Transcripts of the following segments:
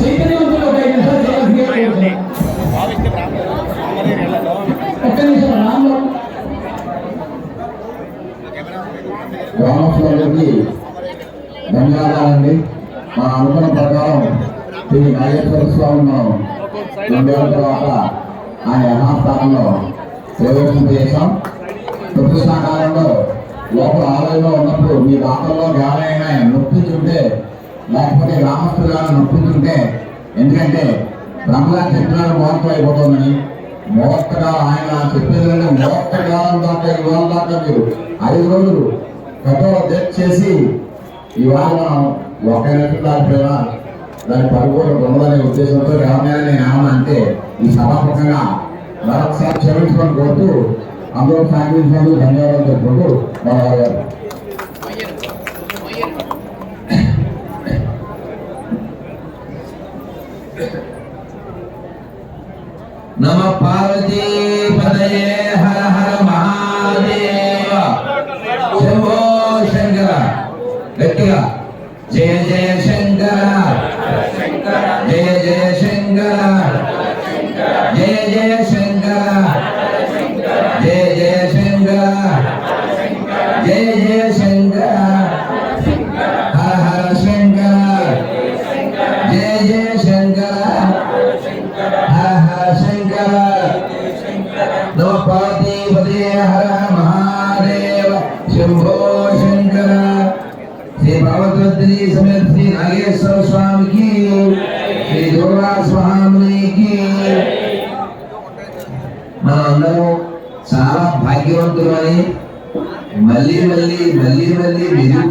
చైతన్యవంతులు ధన్యవాదాలండి. మా అనుకున్న ప్రకారం శ్రీ నాగేశ్వర స్వామి రెండు వేల తర్వాత ఆయన యథాస్థానంలో ప్రవేశం చేశాం లేకపోతే గ్రామస్తులు నొప్పించుంటే ఎందుకంటే బ్రహ్మగారు చెప్పినాడు మోసం అయిపోతుందని మోస్తగా ఆయన చెప్పేదంటే మోస్తకాలం దాకా ఈ ఇవాళ దాకా మీరు ఐదు రోజులు కఠోర జడ్జ్ చేసి ఇవాళ మనం ఒక దాటిపోయినా దాని పరిపూర్ణ ఉండదనే ఉద్దేశంతో ఎవరైనా నేను ఏమన్నా అంటే ఈ సభాముఖంగా మరొకసారి క్షమించుకొని కోరుతూ అందరూ సాగించినందుకు ధన్యవాదాలు చెప్పుకుంటూ మన నమ పార్వతీ పదయే హర హర మహాదేవ శంభో శంకర గట్టిగా జయ జయ శంకర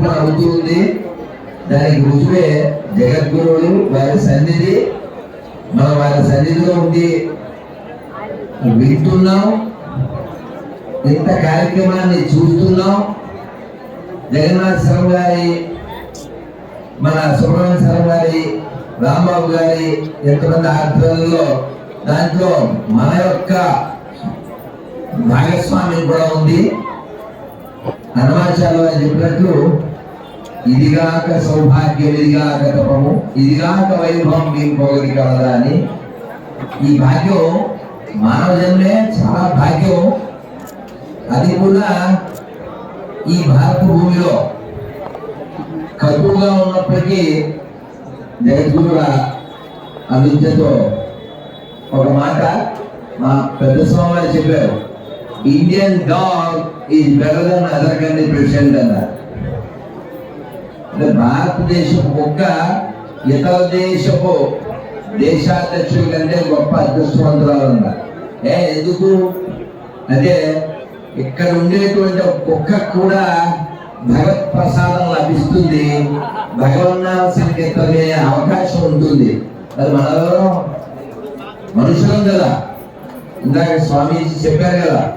మళ్ళీ అవుతూ అవుతుంది. దానికి రుజువే జగద్గురువులు వారి సన్నిధి. మనం వారి సన్నిధిలో ఉండి వింటున్నాం. ఇంత కార్యక్రమాన్ని చూస్తున్నాం. జగన్నాథ్ శరం గారి మన సుబ్రహ్మణ్య శరం గారి రాంబాబు గారి ఎంతమంది ఆధ్వర్యంలో దాంట్లో మన యొక్క భాగస్వామ్యం కూడా ఉంది. హనుమాచార్య వారు చెప్పినట్లు ఇదిగాక సౌభాగ్యం ఇదిగాక తపము ఇదిగాక వైభవం మీకు పోగలి కలదా అని. ఈ భాగ్యం మానవ జన్మే చాలా భాగ్యం. అది కూడా ఈ భారత భూమిలో కటువుగా ఉన్నప్పటికీ జగద్గురుల అందించతో ఒక మాట మా పెద్ద స్వామి చెప్పారు Indian dog is better than other country president అన్నారు. అంటే భారతదేశం ఒక్క ఇతర దేశపు దేశాధ్యక్షుడి కంటే గొప్ప అదృష్టవంతురాలు ఉన్నారు ఏ ఎందుకు? అంటే ఇక్కడ ఉండేటువంటి ఒక కుక్క కూడా భగవత్ ప్రసాదం లభిస్తుంది. భగవన్నామ సంకీర్తనే అవకాశం ఉంటుంది. అది మనలో మనుషులం కదా. ఇందాక స్వామీజీ చెప్పారు కదా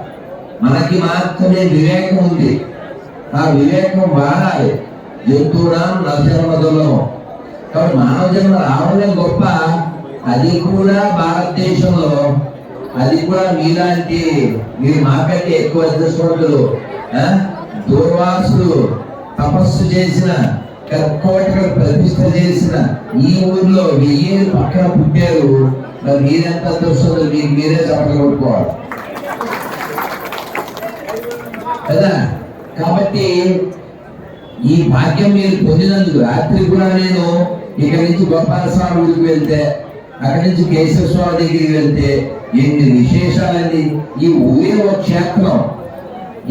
మనకి మాత్రమే వివేకం ఉంది. ఆ వివేకం వాడాలి జంతువునాం నరజన్మదులం కాబట్టి మానవ జన్మ రావడం గొప్ప. అది కూడా భారతదేశంలో అది కూడా మీలాంటి మీరు మాకంటే ఎక్కువ అదృష్టవంతులు ఆ? దూర్వాసులు తపస్సు చేసిన కర్కోటకు ప్రతిష్ట చేసిన ఈ ఊర్లో వెయ్యి పక్కన పుట్టారు. మరి మీరెంత అదృష్టం మీకు మీరే చెప్పగొట్టుకోవాలి కదా? కాబట్టి ఈ భాగ్యం మీరు పొందినందుకు రాత్రి కూడా నేను ఇక్కడి నుంచి గోపాల స్వామి ఊరికి వెళ్తే అక్కడి నుంచి కేశవ స్వామి దగ్గరికి వెళ్తే ఎన్ని విశేషాలండి. ఈ ఊరే ఒక క్షేత్రం.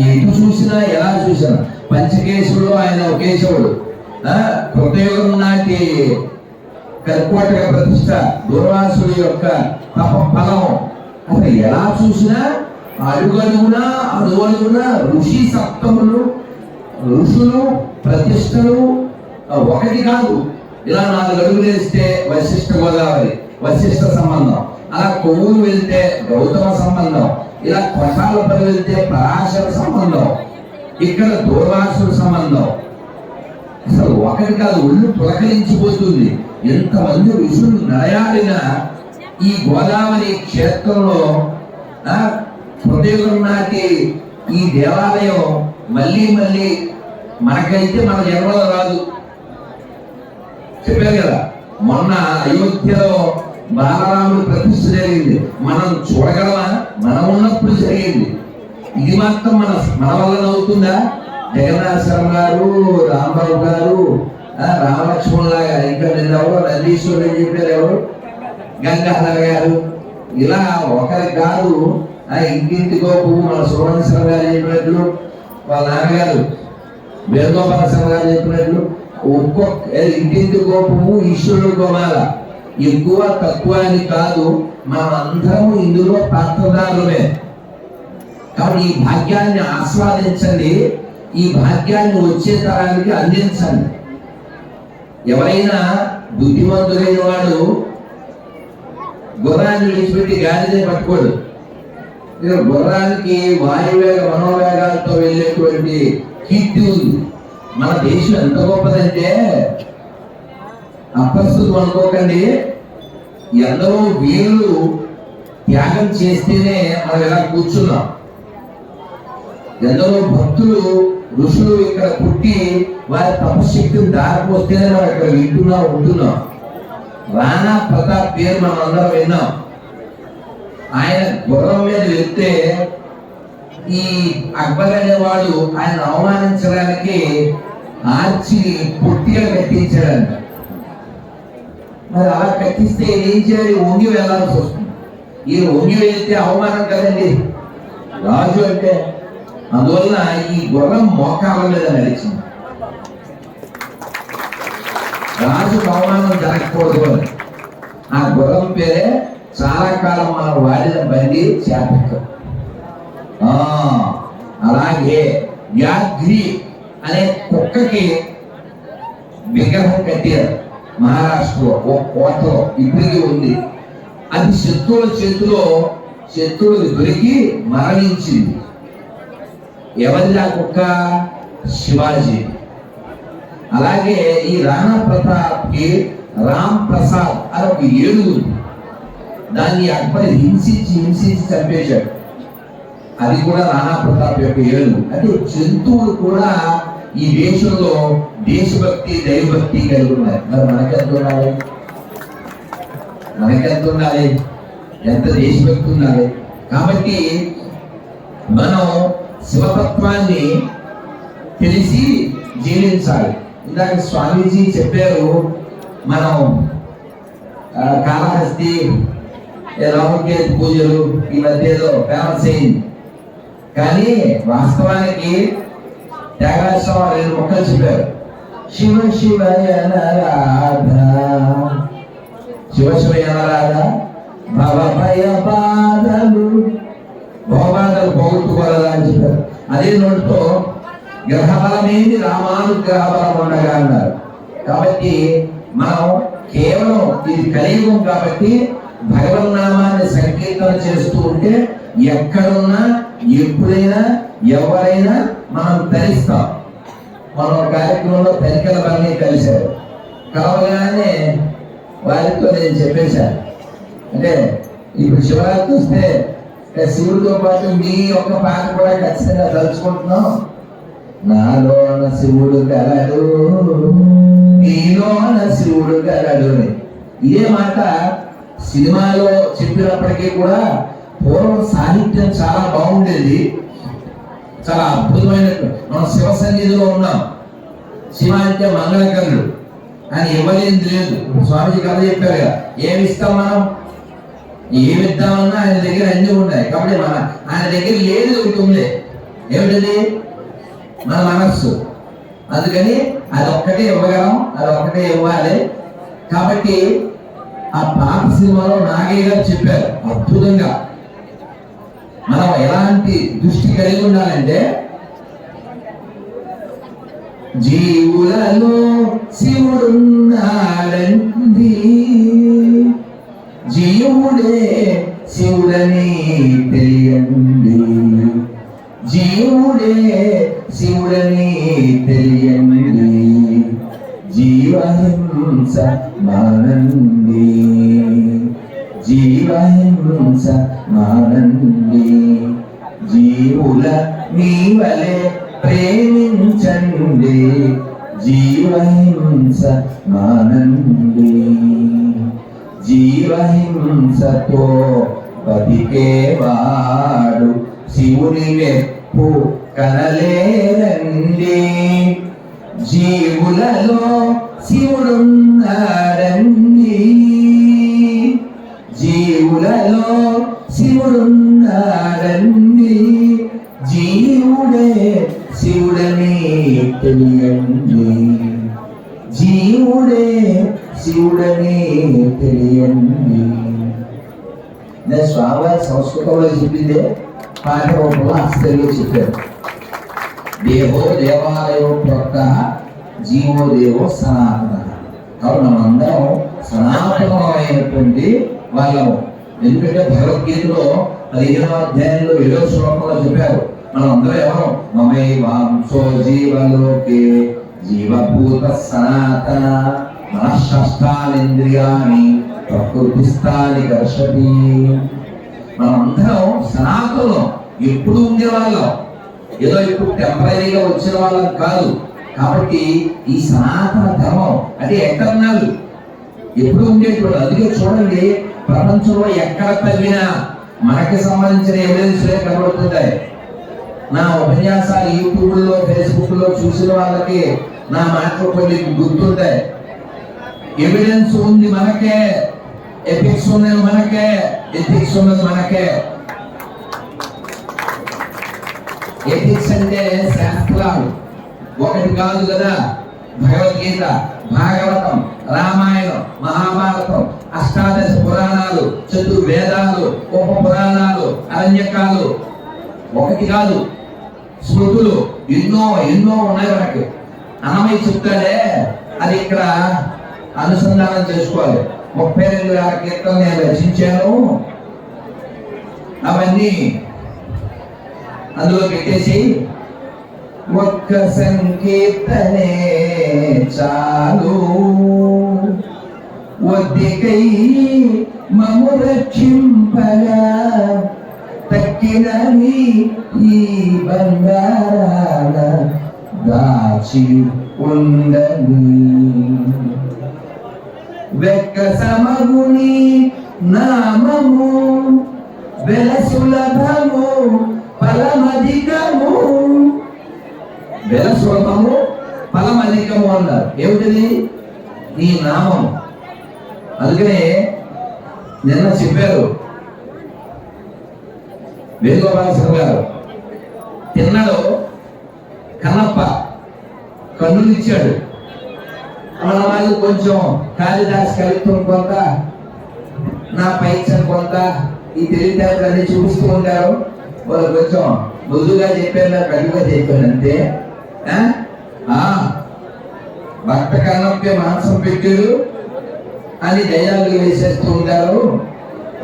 ఎటు చూసినా ఎలా చూసినా. పంచకేశవుడు ఆయన ఒక కేశవుడు ఆ, కృతయుగం నాటి కర్కోటక ప్రతిష్ట దూర్వాసుడి యొక్క తప ఫలం. అసలు ఎలా చూసినా అడుగడుగునా అడుగడుగునా ఋషి సప్తములు ఋషులు ప్రతిష్టలు ఒకటి కాదు. ఇలా నాలుగు అడుగులు వేస్తే వశిష్ఠ గోదావరి వశిష్ఠ సంబంధం. అలా కొవ్వూరు వెళ్తే గౌతమ సంబంధం. ఇలా కొట్టాలపల్లి వెళ్తే పరాశర సంబంధం. ఇక్కడ దూర్వాసుల సంబంధం. అసలు ఒకటి కాదు ఒళ్ళు పులకరించిపోతుంది. ఎంతమంది ఋషులు నడయాడిన ఈ గోదావరి క్షేత్రంలో హృదయం నాటి ఈ దేవాలయం మళ్ళీ మళ్ళీ మనకైతే మన జన్మలో రాదు. చెప్పారు కదా మొన్న అయోధ్యలో బాలరాముడు ప్రతిష్ఠ జరిగింది. మనం చూడగలమా? మనం ఉన్నప్పుడు జరిగింది. ఇది మాత్రం మన మన వల్ల అవుతుందా జగన్నాథ శర్మ గారు రాంబాబు గారు రామలక్ష్మణ్ లాగా ఇంకా నిన్న ఎవరు నందీశ్వరుడు అని చెప్పారు ఎవరు? గంగాధర్ గారు. ఇలా ఒకరి కాదు ఆ ఇంటింటికో పువ్వు మన సుబ్రహ్మణ్య గారు చెప్పినట్లు వాళ్ళ నాన్నగారు వేణుగోపాల గారు చెప్పినట్లు ఒక్కొక్క ఇంటింటి గోపము ఈశ్వరుడు గోమాల ఎక్కువ తక్కువ అని కాదు మనం అందరం ఇందులో పాత్రదారులమే కాబట్టి ఈ భాగ్యాన్ని ఆస్వాదించండి. ఈ భాగ్యాన్ని వచ్చే తరానికి అందించండి. ఎవరైనా బుద్ధిమంతులైన వాడు గుర్రాన్ని విడిచిపెట్టి గాడిదే పట్టుకోడు. గుర్రానికి వాయువేగ మనోవేగాలతో వెళ్ళేటువంటి కీర్తి మన దేశం ఎంత గొప్పదంటే అప్రస్తుతం అనుకోకండి ఎందరో వీరులు త్యాగం చేస్తేనే మనం ఇలా కూర్చున్నాం. ఎందరో భక్తులు ఋషులు ఇక్కడ పుట్టి వారి తపశక్తిని దారిపోస్తేనే మనం ఇక్కడ వింటున్నాం ఉంటున్నాం. రాణా ప్రతాప్ పేరు మనం అందరం విన్నాం. ఆయన గుర్రం మీద వెళ్తే ఈ అక్బర్ అనేవాడు ఆయన అవమానించడానికి ఆర్చిని పొట్టిగా కట్టించాడంట. మరి అలా కట్టిస్తే ఏం చేయాలి? వంగి వెళ్ళాల్సి వస్తుంది. ఈ వంగి వెళ్తే అవమానం కదండి. రాజు అంటే అందువల్ల ఈ గుర్రం మోకాల మీద నడిచింది. రాజు అవమానం జరగకూడదు ఆ గుర్రం పేరే చాలా కాలం మనం వాడిన బండి చేపక్క అలాగే వ్యాఘ్రి అనే కుక్కకి విగ్రహం కట్టారు మహారాష్ట్రలో. ఓ కోటలో ఇప్పటికీ ఉంది. అది శత్రువుల చేతిలో శత్రువులు దొరికి మరణించింది. ఎవరిది ఆ కుక్క? శివాజీ. అలాగే ఈ రాణా ప్రతాప్కి రామ్ ప్రసాద్ అని ఒక ఏడుగు దాన్ని అక్బర్ హింసించి హింసించి చంపేశాడు. అది కూడా రాణా ప్రతాప్ యొక్క ఏడుగు అంటే జంతువులు కూడా ఈ దేశంలో దేశభక్తి దైవభక్తి కలిగి ఉన్నాయి. మరి మనకెంత ఉండాలి? మనకెంత ఉండాలి? ఎంత దేశభక్తి ఉండాలి? కాబట్టి మనం శివతత్వాన్ని తెలిసి జీవించాలి. ఇందాక స్వామీజీ చెప్పారు మనం కాళహస్తి ఏ పూజలు ఈ మధ్య ఏదో ఫేమస్ అయింది కానీ వాస్తవానికి త్యాగరాజస్వామి వారు మొక్కలు చెప్పారు. శివ శివ రాధ. శివ శివ రాధ. భవ భయ బాధలు. భవబాధలు అని చెప్పారు. అదే నోటితో గ్రహబలమేది? రామానుగ్రహ బలం ఉండగా అన్నారు. కాబట్టి మనం కేవలం ఇది కలియుగం కాబట్టి భగవన్నామాన్ని సంకీర్తన చేస్తూ ఉంటే ఎక్కడున్నా ఎప్పుడైనా ఎవరైనా మనం తరిస్తాం. మనం ఒక కార్యక్రమంలో తనిఖీల పని కలిశారు. కావగానే వారితో నేను చెప్పేశాను. అంటే ఇప్పుడు శివరాత్రి వస్తే శివుడితో పాటు మీ యొక్క పాట కూడా ఖచ్చితంగా తలుచుకుంటున్నాం. నాలోన శివుడు గలడు నీలోన శివుడు గలడు ఇదే మాట సినిమాలో చెప్పినప్పటికీ కూడా పూర్వం సాహిత్యం చాలా బాగుండేది. చాలా అద్భుతమైన మనం శివ సన్నిధిలో ఉన్నాం శివ మంగళకరుడు. అని ఇవ్వలేదు లేదు. స్వామిజీ కథ చెప్పారు కదా ఏమిస్తాం మనం? ఏమిద్దామన్నా ఆయన దగ్గర అన్ని ఉన్నాయి. కాబట్టి మన ఆయన దగ్గర లేదు ఒకటి ఉంది. ఏమిటది? మన మనస్సు. అందుకని అది ఒక్కటే ఇవ్వగలం అది ఒక్కటే ఇవ్వాలి. కాబట్టి ఆ పాత సినిమాలో నాగయ్య గారు చెప్పారు అద్భుతంగా. మనం ఎలాంటి దృష్టి కలిగి ఉండాలంటే జీవులలో శివుడున్నాడంది జీవుడే శివుడని తెలియండి. జీవుడే శివుడని తెలియండి. జీవహింస మానండి. జీవహింస మానండి జీవుల నీవలే ప్రేమించండి. జీవహింస మానండి జీవహింసతో బతికేవాడు శివుని మెప్పు కనలేదండి. జీవులలో శివుడున్నాడండి. జీవులలో శివుడున్నాడన్ని. జీవుడే శివుడని తెలియండి. జీవుడే శివుడని తెలియండి. నేను స్వామివారి సంస్కృతంలో చెప్పిందే పాఠ రూపంలో అస్తరిలో చెప్పారు. దేవో దేవాలయో ప్రొక్క జీవో దేవో సనాతన. కాబట్టి మనందరం సనాతనమైనటువంటి వాళ్ళము ఎందుకంటే భగవద్గీతలో పదిహేనో అధ్యాయంలో ఏడో శ్లోకంలో చెప్పారు. మనం అందరూ ఎవరు? మమై వాంసో జీవలోకే జీవభూత సనాతన మనఃష్టానింద్రియాని ప్రకృతిస్థాని కర్షతి మనమందరం సనాతనం ఎప్పుడు ఉండేవాళ్ళం. ఏదో ఇప్పుడు టెంపరీగా వచ్చిన వాళ్ళం కాదు. కాబట్టి ఈ సనాతన ధర్మం అంటే ఎటర్నల్ ఎప్పుడు ఉండేటువంటి అందుకే చూడండి ప్రపంచంలో ఎక్కడ తగ్గినా మనకి సంబంధించిన ఎవిడెన్స్లే కనబడుతుంటాయి నా ఉపన్యాసాలు యూట్యూబ్లో ఫేస్బుక్లో చూసిన వాళ్ళకి నా మాటలు కొన్ని గుర్తుంటాయి. ఎవిడెన్స్ ఉంది మనకే ఎథిక్స్ ఉన్నది మనకే ఎథిక్స్ ఉన్నది మనకే. ఎథిక్స్ అంటే శాస్త్రాలు. ఒకటి కాదు కదా భగవద్గీత భాగవతం రామాయణం మహాభారతం. అష్టాదశ పురాణాలు చతుర్వేదాలు ఉప పురాణాలు అరణ్యకాలు. ఒకటి కాదు స్మృతులు ఎన్నో ఎన్నో ఉన్నాయి మనకి. అన్నమయ్య చెప్తాడే అది ఇక్కడ అనుసంధానం చేసుకోవాలి. ముప్పై రెండు వేల కీర్తన నేను రచించాను. అవన్నీ అందులో పెట్టేసి ఒక్క సంకీర్తనే చాలు. ఒద్దికై మము రక్షింపగా తక్కినవి ఈ బంగారాల దాచి ఉండని వెక్క సమగుని నామము వెల సులభము ఫలమధికము వెల సులభము ఫలమధికము అన్నారు. ఏమిటిది? నీ నామము. అందుకనే నిన్న చెప్పారు. వేణుగోపాల గారు తిన్నాడు కన్నప్ప కన్నులు ఇచ్చాడు. మన వాళ్ళు కొంచెం కాళిదాస్ కవిత్వం కొంత నా పైచన్ కొంత ఈ తెలివితేటలన్నీ చూపిస్తూ ఉంటారు. వాళ్ళు కొంచెం మృదుగా చెప్పారు నాకు చెప్పాను అంతే. ఆ? ఆ, కన్నప్పే మాంసం పెట్టాడు అని డైలాగులు వేసేస్తూ ఉంటారు.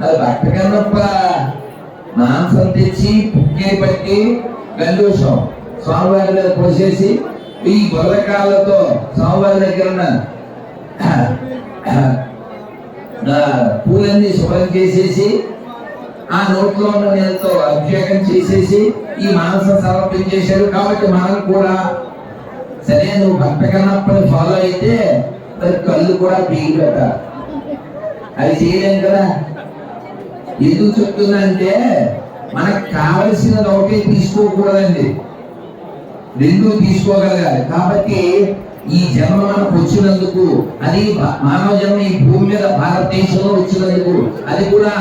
అది భక్త కన్నప్ప మాంసం తెచ్చి పుక్కే పట్టి గండూషం స్వామివారి మీద పోసేసి ఈ బొల్లకాలతో స్వామివారి దగ్గర ఉన్న పూలన్నీ శుభ్రం చేసేసి ఆ నోట్లో ఉన్న నీళ్ళతో అభిషేకం చేసేసి ఈ మాంసం సమర్పించేశారు కాబట్టి మనం కూడా సరే నువ్వు భక్త కన్నప్పని ఫాలో అయితే మరి కళ్ళు కూడా పీకి పెట్టాలి. అది చేయలేం కదా. ఎందుకు చెప్తుందంటే అంటే మనకు కావలసినది ఒకటే తీసుకోకూడదండి. రెండు తీసుకోగలగాలి. కాబట్టి ఈ జన్మ మనకు వచ్చినందుకు అది మానవ జన్మ ఈ భూమి మీద భారతదేశంలో వచ్చినందుకు అది కూడా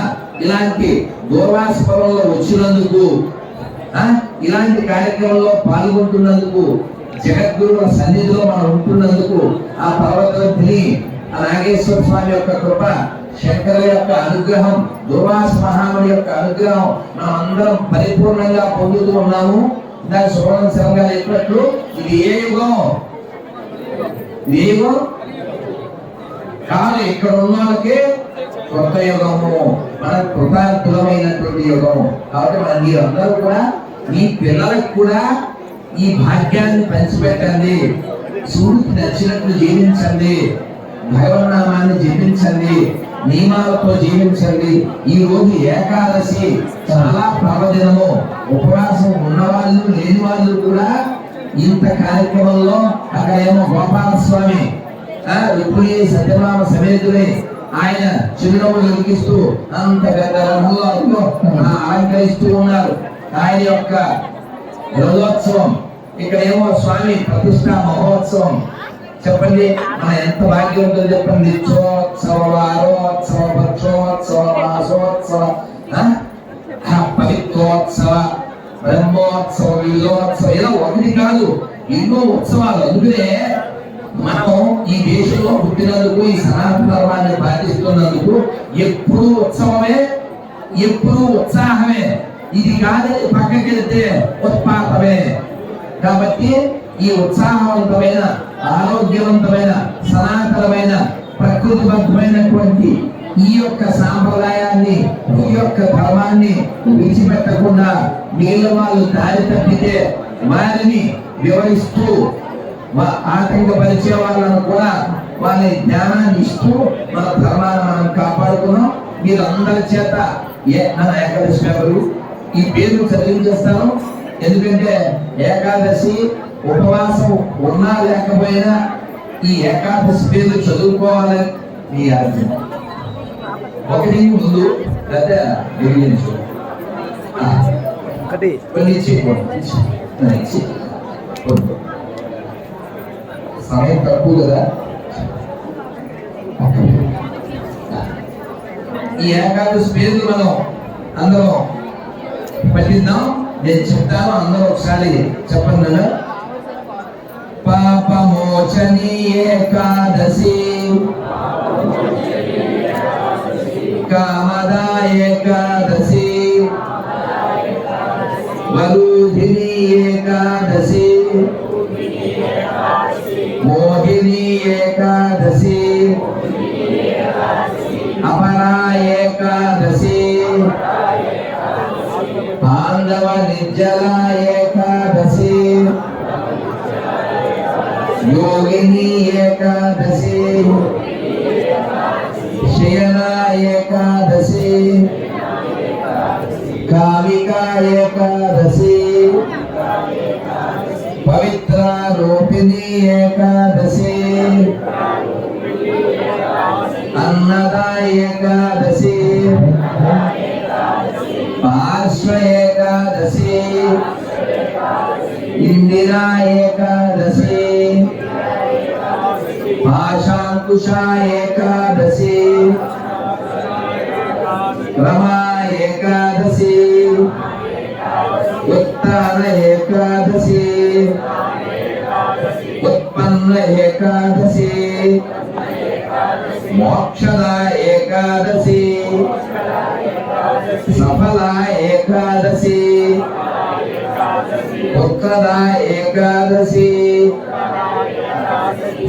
ఇలాంటి దూర్వాసపురంలో వచ్చినందుకు ఆ, ఇలాంటి కార్యక్రమంలో పాల్గొంటున్నందుకు జగద్గురువుల సన్నిధిలో మనం ఉంటున్నందుకు ఆ పర్వతవతిని ఆ నాగేశ్వర స్వామి యొక్క కృప శంకర యొక్క అనుగ్రహం దుర్వాస మహాముడి యొక్క అనుగ్రహం మనం అందరం పరిపూర్ణంగా పొందుతూ ఉన్నాము. దాని సువర్ణ శరంగా చెప్పినట్లు ఇది ఏ యుగం? ఇది ఏ యుగం? కానీ ఇక్కడ ఉన్న వాళ్ళకి కొత్త యుగము మన కృతార్థులమైనటువంటి యుగము. కాబట్టి మన మీరందరూ కూడా మీ పిల్లలకు కూడా ఈ భాగ్యాన్ని పంచిపెట్టండి. సూర్యుడికి నచ్చినట్లు జీవించండి. భగవన్నామాన్ని జపించండి. నియమాలతో జీవించండి. ఈ రోజు ఏకాదశి. చాలా పర్వదినము. ఉపవాసం ఉన్నవాళ్ళు లేని వాళ్ళు కూడా ఇంత కార్యక్రమంలో అక్కడేమో గోపాల స్వామి ఇప్పుడు సత్యనామ సత్యభామ ఆయన చిరునవ్వు వెలిగిస్తూ అంత పెద్ద రంగులో అలంకరిస్తూ ఉన్నారు. ఆయన యొక్క రథోత్సవం. ఇక్కడ ఏమో స్వామి ప్రతిష్టా మహోత్సవం. చెప్పండి? మన ఎంత భాగ్యం ఉంటుందో చెప్పండి నిత్యోత్సవ వారోత్సవ పక్షోత్సవ మాసోత్సవ పవిత్రోత్సవ బ్రహ్మోత్సవ విజయోత్సవ ఇలా ఒకటి కాదు. ఎన్నో ఉత్సవాలు. అందుకనే మనం ఈ దేశంలో పుట్టినందుకు ఈ సనాతన ధర్మాన్ని పాటిస్తున్నందుకు ఎప్పుడు ఉత్సవమే ఎప్పుడు ఉత్సాహమే. ఇది కాదు పక్కకి వెళ్తే ఉత్పాతమే. కాబట్టి ఈ ఉత్సాహవంతమైన ఆరోగ్యవంతమైన సనాతనమైన ప్రకృతిబద్ధమైనటువంటి ఈ యొక్క సాంప్రదాయాన్ని ఈ యొక్క ధర్మాన్ని విడిచిపెట్టకుండా నీళ్ళ వాళ్ళు దారి తప్పితే వారిని వివరిస్తూ ఆటంకపరిచే వాళ్ళను కూడా వాళ్ళ జ్ఞానాన్ని ఇస్తూ మన ధర్మాన్ని మనం కాపాడుకున్నాం. మీరందరి చేత మన ఏకాదశి పేపరు ఈ పేరు చదివించేస్తాను. ఎందుకంటే ఏకాదశి ఉపవాసం ఉన్నా లేకపోయినా ఈ ఏకాదశి పేరు చదువుకోవాలని మీ ఆజ్ఞ. ఒకటి ముందు మిగిలించు. సమయం తక్కువ కదా. ఈ ఏకాదశి పేర్లు మనం అందరం పఠిద్దాం. నేను చెప్తాను అందరూ ఒకసారి చెప్పండి నన్ను. పాపమోచని ఏకాదశి. కామదా ఏకాదశి. వరుధిని ఏకాదశి. మోహిని ఏకాదశి. అపరా ఏకాదశి. పాండవ నిర్జల ఏకాదశి యోగిని ఏకాదశి శయన ఏకాదశి కావికా ఏకాదశి పాశాంకుశ ఏకాదశి రమా ఏకాదశి ఉత్తాన ఏకాదశి ఉత్పన్న ఏకాదశి మోక్షద ఏకాదశి సఫల ఏకాదశి ఉత్తర ఏకాదశి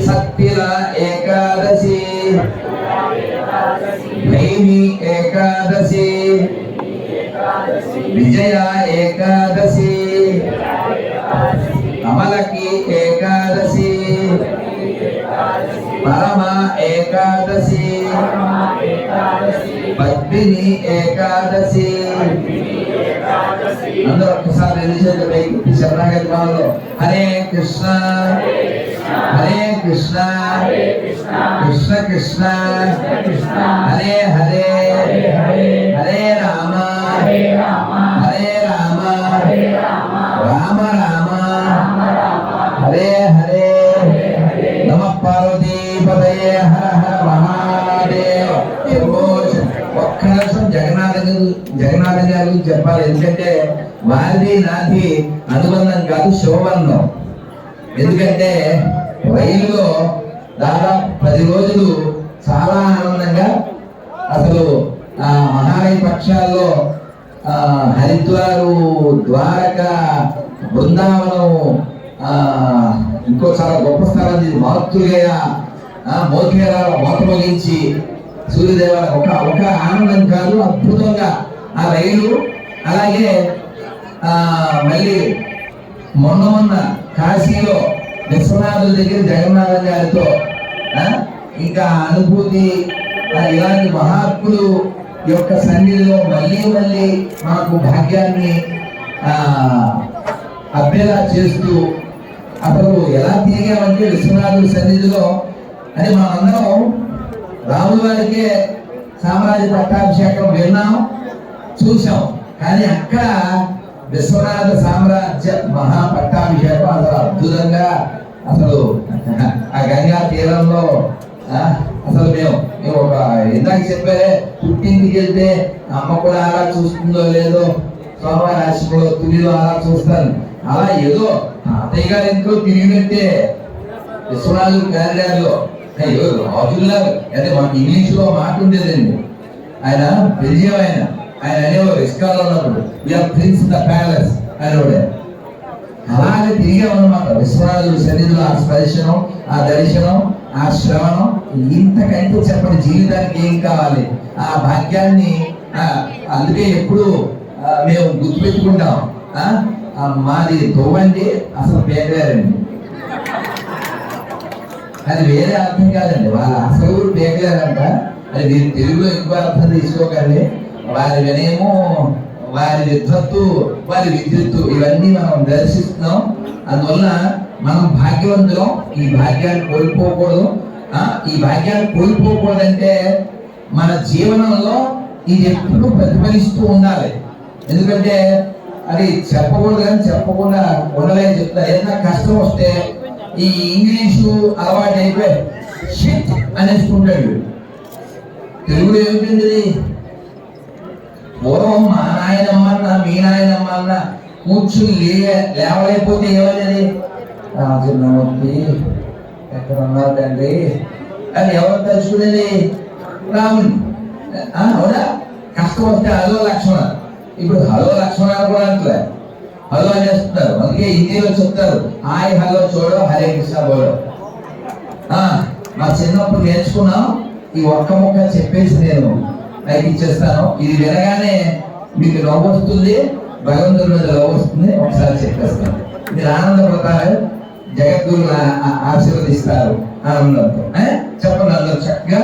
సత్తిల ఏకాదశి. భైమి ఏకాదశి. విజయ ఏకాదశి. కమలకి ఏకాదశి. పరమ ఏకాదశి. పద్మిని ఏకాదశి. అందరూ ఒక్కసారి రెండు చేతులు పైకి శరణాగతి భావంలో హరే కృష్ణ హరే కృష్ణ కృష్ణ కృష్ణ హరే హరే హరే రామ హరే రామ రామ రామ హరే హరే నమ పార్వతీ పదయే హర హర మహాదేవ ఏవో ఒక్క నిమిషం జగన్నాథ గారు గురించి చెప్పాలి. ఎందుకంటే వారిది నాది అనుబంధం కాదు శివబంధం ఎందుకంటే రైల్లో దాదాపు పది రోజులు చాలా ఆనందంగా అసలు ఆ మహాలయ పక్షాల్లో ఆ హరిద్వారు ద్వారక బృందావనం ఆ ఇంకో చాలా గొప్ప స్థలం మాతృగయ మోకేర మోత ముగించి సూర్యదేవాల ఒక ఒక ఆనందం కాదు అద్భుతంగా ఆ రైలు అలాగే మళ్ళీ మొన్న మొన్న కాశీలో విశ్వనాథుల దగ్గర జగన్నాథ గారితో ఇంకా అనుభూతి ఇలాంటి మహాత్ములు యొక్క సన్నిధిలో మళ్ళీ మళ్ళీ మాకు భాగ్యాన్ని అభ్యలా చేస్తూ అసలు ఎలా తిరిగామంటే విశ్వనాథుడి సన్నిధిలో అని మనందరం రాముల వారికే సామ్రాజ్య పట్టాభిషేకం విన్నాం. చూసాం కానీ అక్కడ విశ్వనాథ సామ్రాజ్య మహా పట్టాభిషేకం అసలు అద్భుతంగా అసలు ఆ గంగా తీరంలో ఆ, అసలు మేము మేము ఒక ఇందాక చెప్పారే పుట్టింటికి వెళ్తే అమ్మ కూడా అలా చూస్తుందో లేదో సోమవారి ఆశ్రమంలో తులిలో అలా చూస్తాను. అలా ఏదో తాతయ్య గారు ఎంతో తిరిగినట్టే విశ్వనాథుడు కార్యాలయంలో అయ్యో గారు అంటే మాకు ఇంగ్లీష్లో మాట ఉండేదండి. ఆయన బెల్జియం ఆయన ఆయన అనేవారు ఇస్కాలో ఉన్నప్పుడు you are prince the palace అనేవాడే అలాగే తిరిగామన్నమాట విశ్వనాథుడు సన్నిధిలో ఆ స్పర్శనం ఆ దర్శనం ఆ శ్రవణం ఇంతకంటే చెప్పని జీవితానికి ఏం కావాలి? ఆ భాగ్యాన్ని అందుకే ఎప్పుడు మేము గుర్తుపెట్టుకుంటాం. ఆ, మాది తోవండి అసలు పేదవారండి అది వేరే అర్థం కాదండి. వాళ్ళ అసలు ఊరు పేకలేరంట అది మీరు తెలుగులో ఎక్కువ అర్థం తీసుకోకండి. వారి వినయము వారి విద్వత్తు వారి విద్యుత్తు ఇవన్నీ మనం దర్శిస్తున్నాం. అందువల్ల మనం భాగ్యవంతులం. ఈ భాగ్యాన్ని కోల్పోకూడదు. ఆ, ఈ భాగ్యాన్ని కోల్పోకూడదంటే మన జీవనంలో ఇది ఎప్పుడు ప్రతిఫలిస్తూ ఉండాలి. ఎందుకంటే అది చెప్పకూడదు కానీ చెప్పకుండా ఉండలేని చెప్తారు. ఏదైనా కష్టం వస్తే ఈ ఇంగ్లీషు అలవాటు అయిపోయి షిట్ అనేసుకుంటాడు తెలుగులో ఏమిటండి పూర్వం మా నాయనమ్మ మీ నాయనమ్మ అన్న కూర్చుని లే లేవలేకపోతే ఏమనేది రాజున్నమూర్తి ఎక్కడ ఉన్నారు తండ్రి? అది ఎవరు తలుచుకునేది? రాముని. అవునా? కష్టం వస్తే హలో లక్ష్మణ ఇప్పుడు హలో లక్ష్మణ కూడా అంటలే. హలో చేస్తున్నారు. అందుకే హిందీలో చెప్తారు హాయ్ హలో చూడో హరే కృష్ణ బోడో ఆ, మా చిన్నప్పుడు నేర్చుకున్నాం ఈ ఒక్క ముక్క చెప్పేసి నేను పైకి ఇచ్చేస్తాను. ఇది వినగానే మీకు నవ్వు వస్తుంది భగవంతుడి మీద నవ్వు వస్తుంది. ఒకసారి చెప్పేస్తాను. మీరు ఆనందపడతారు జగద్గురు ఆశీర్వదిస్తారు ఆనందంతో. చెప్పండి అందరూ చక్కగా.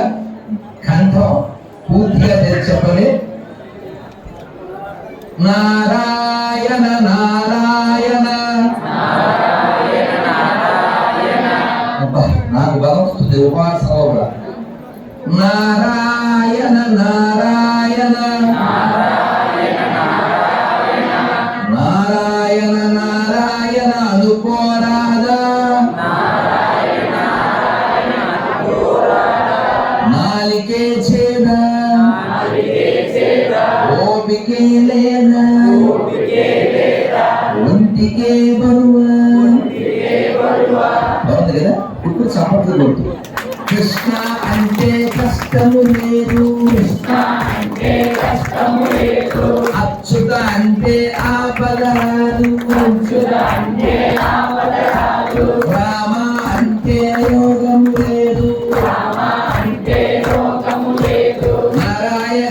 కంఠం పూర్తిగా తెరిచి చెప్పండి. నారాయణ నారాయణ. నాకు బలం వస్తుంది ఉపాసన కూడా. నారాయణ నారాయణ నారాయణ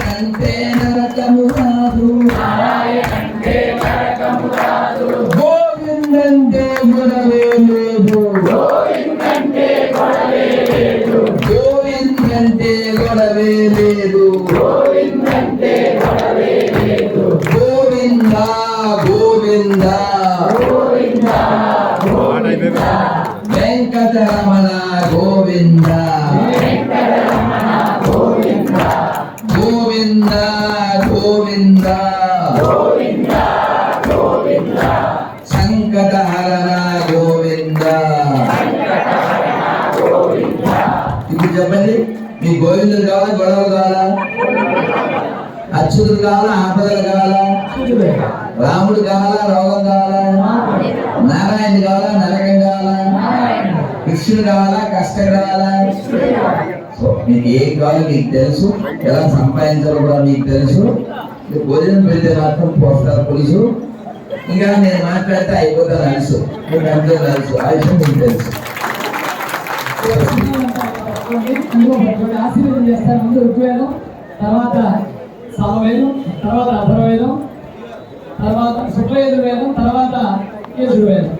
అచ్యుతుడు కావాలా ఆపదలు కావాలా? రాముడు కావాలా రోగం కావాలా? నారాయణుడు కావాలా నరకం కావాలా? కృష్ణుడు కావాలా కష్టం కావాలా? మీకు ఏం కావాలో మీకు తెలుసు. ఎలా సంపాదించాలో కూడా మీకు తెలుసు. భోజనం పెడితే మాత్రం పోస్తారు పులుసు. ఇంకా నేను మాట్లాడితే అయిపోతాను తెలుసు మీకు అందరూ తెలుసు ఆయుష్ మీకు తెలుసు. ఆశీర్వాదం చేస్తారు. ముందు ఋగ్వేదం తర్వాత సమవేదం తర్వాత అధర్వేదం తర్వాత శుక్లయజుర్వేదం తర్వాత యజుర్వేదం